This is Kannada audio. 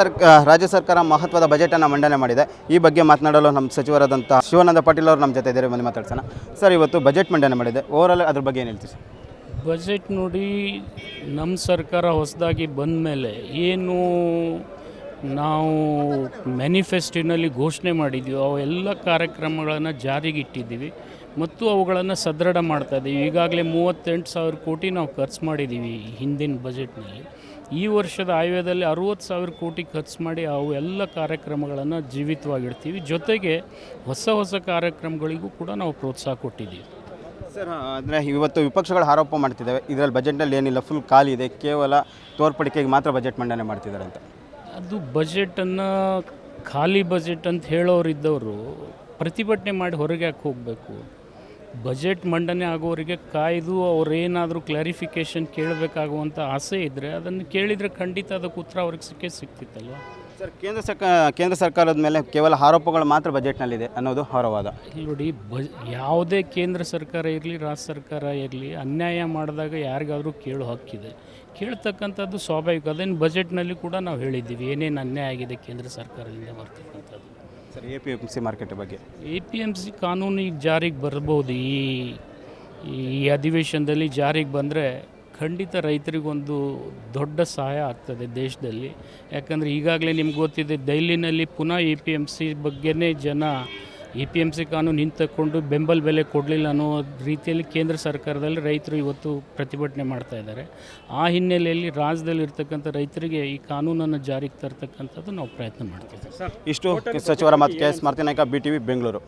ಸರ್ಕ ರಾಜ್ಯ ಸರ್ಕಾರ ಮಹತ್ವದ ಬಜೆಟನ್ನು ಮಂಡನೆ ಮಾಡಿದೆ. ಈ ಬಗ್ಗೆ ಮಾತನಾಡಲು ನಮ್ಮ ಸಚಿವರಾದಂಥ ಶಿವಾನಂದ ಪಾಟೀಲ್ ಅವರು ನಮ್ಮ ಜೊತೆ ಇದ್ದಾರೆ. ಮನೆ ಮಾತಾಡ್ಸೋಣ. ಸರ್, ಇವತ್ತು ಬಜೆಟ್ ಮಂಡನೆ ಮಾಡಿದೆ. ಓವರಾಲ್ ಅದ್ರ ಬಗ್ಗೆ ಏನು ಹೇಳ್ತೀವಿ ಸರ್ ಬಜೆಟ್ ನೋಡಿ, ನಮ್ಮ ಸರ್ಕಾರ ಹೊಸದಾಗಿ ಬಂದ ಮೇಲೆ ಏನು ನಾವು ಮ್ಯಾನಿಫೆಸ್ಟೋನಲ್ಲಿ ಘೋಷಣೆ ಮಾಡಿದ್ದೀವಿ ಅವೆಲ್ಲ ಕಾರ್ಯಕ್ರಮಗಳನ್ನು ಜಾರಿಗೆ ಇಟ್ಟಿದ್ದೀವಿ. ಮತ್ತು ಅವುಗಳನ್ನು ಸದೃಢ ಮಾಡ್ತಾ ಇದ್ದೀವಿ. ಈಗಾಗಲೇ ಮೂವತ್ತೆಂಟು ಸಾವಿರ ಕೋಟಿ ನಾವು ಖರ್ಚು ಮಾಡಿದ್ದೀವಿ ಹಿಂದಿನ ಬಜೆಟ್ನಲ್ಲಿ. ಈ ವರ್ಷದ ಆಯವ್ಯದಲ್ಲಿ ಅರುವತ್ತು ಸಾವಿರ ಕೋಟಿ ಖರ್ಚು ಮಾಡಿ ಅವು ಎಲ್ಲ ಕಾರ್ಯಕ್ರಮಗಳನ್ನು ಜೀವಿತವಾಗಿಡ್ತೀವಿ. ಜೊತೆಗೆ ಹೊಸ ಹೊಸ ಕಾರ್ಯಕ್ರಮಗಳಿಗೂ ಕೂಡ ನಾವು ಪ್ರೋತ್ಸಾಹ ಕೊಟ್ಟಿದ್ದೀವಿ. ಸರ್ ಅಂದರೆ ಇವತ್ತು ವಿಪಕ್ಷಗಳು ಆರೋಪ ಮಾಡ್ತಿದ್ದಾವೆ. ಇದರಲ್ಲಿ ಬಜೆಟ್ನಲ್ಲಿ ಏನಿಲ್ಲ ಫುಲ್ ಖಾಲಿ ಇದೆ. ಕೇವಲ ತೋರ್ಪಡಿಕೆಗೆ ಮಾತ್ರ ಬಜೆಟ್ ಮಂಡನೆ ಮಾಡ್ತಿದ್ದಾರೆ ಅಂತ. ಅದು ಬಜೆಟನ್ನು ಖಾಲಿ ಬಜೆಟ್ ಅಂತ ಹೇಳೋರಿದ್ದವರು ಪ್ರತಿಭಟನೆ ಮಾಡಿ ಹೊರಗೆ ಯಾಕೆ ಹೋಗಬೇಕು? ಬಜೆಟ್ ಮಂಡನೆ ಆಗೋರಿಗೆ ಕಾಯ್ದು ಅವರೇನಾದರೂ ಕ್ಲಾರಿಫಿಕೇಷನ್ ಕೇಳಬೇಕಾಗುವಂಥ ಆಸೆ ಇದ್ದರೆ ಅದನ್ನು ಕೇಳಿದರೆ ಖಂಡಿತ ಅದಕ್ಕೆ ಉತ್ತರ ಅವ್ರಿಗೆ ಸಿಕ್ಕೇ ಸಿಗ್ತಿತ್ತಲ್ವ? ಸರ್ ಕೇಂದ್ರ ಸರ್ಕಾರ ಕೇಂದ್ರ ಸರ್ಕಾರದ ಮೇಲೆ ಕೇವಲ ಆರೋಪಗಳು ಮಾತ್ರ ಬಜೆಟ್ನಲ್ಲಿದೆ ಅನ್ನೋದು ಅವರ ವಾದ ಇಲ್ಲಿ ನೋಡಿ ಬಜ್ ಯಾವುದೇ ಕೇಂದ್ರ ಸರ್ಕಾರ ಇರಲಿ ರಾಜ್ಯ ಸರ್ಕಾರ ಇರಲಿ ಅನ್ಯಾಯ ಮಾಡಿದಾಗ ಯಾರಿಗಾದರೂ ಕೇಳು ಹಕ್ಕಿದೆ. ಕೇಳ್ತಕ್ಕಂಥದ್ದು ಸ್ವಾಭಾವಿಕ ಅದೇನು ಬಜೆಟ್ನಲ್ಲಿ ಕೂಡ ನಾವು ಹೇಳಿದ್ದೀವಿ ಏನೇನು ಅನ್ಯಾಯ ಆಗಿದೆ ಕೇಂದ್ರ ಸರ್ಕಾರದಿಂದ ಬರ್ತಕ್ಕಂಥದ್ದು. Sir A P M C market ಬಗ್ಗೆ. ಎ ಪಿ ಎಂ ಸಿ ಕಾನೂನು ಈಗ ಜಾರಿಗೆ ಬರ್ಬೋದು. ಈ ಈ ಅಧಿವೇಶನದಲ್ಲಿ ಜಾರಿಗೆ ಬಂದರೆ ಖಂಡಿತ ರೈತರಿಗೊಂದು ದೊಡ್ಡ ಸಹಾಯ ಆಗ್ತದೆ ದೇಶದಲ್ಲಿ. ಯಾಕಂದರೆ ಈಗಾಗಲೇ ನಿಮ್ಗೆ ಗೊತ್ತಿದೆ, ದೆಹಲಿನಲ್ಲಿ ಪುನಃ ಎ ಪಿ ಎಂ ಸಿ ಬಗ್ಗೆನೇ ಜನ ಎ ಪಿ ಎಂ ಸಿ ಕಾನೂನು ನಿಂತಕೊಂಡು ಬೆಂಬಲ ಬೆಲೆ ಕೊಡಲಿಲ್ಲ ಅನ್ನೋ ರೀತಿಯಲ್ಲಿ ಕೇಂದ್ರ ಸರ್ಕಾರದಲ್ಲಿ ರೈತರು ಇವತ್ತು ಪ್ರತಿಭಟನೆ ಮಾಡ್ತಾ ಇದ್ದಾರೆ. ಆ ಹಿನ್ನೆಲೆಯಲ್ಲಿ ರಾಜ್ಯದಲ್ಲಿ ಇರ್ತಕ್ಕಂಥ ರೈತರಿಗೆ ಈ ಕಾನೂನನ್ನು ಜಾರಿಗೆ ತರ್ತಕ್ಕಂಥದ್ದು ನಾವು ಪ್ರಯತ್ನ ಮಾಡ್ತೀವಿ ಇಷ್ಟು ಸಚಿವರ ಮತ್ತು K S Naik, B T V, Bengaluru.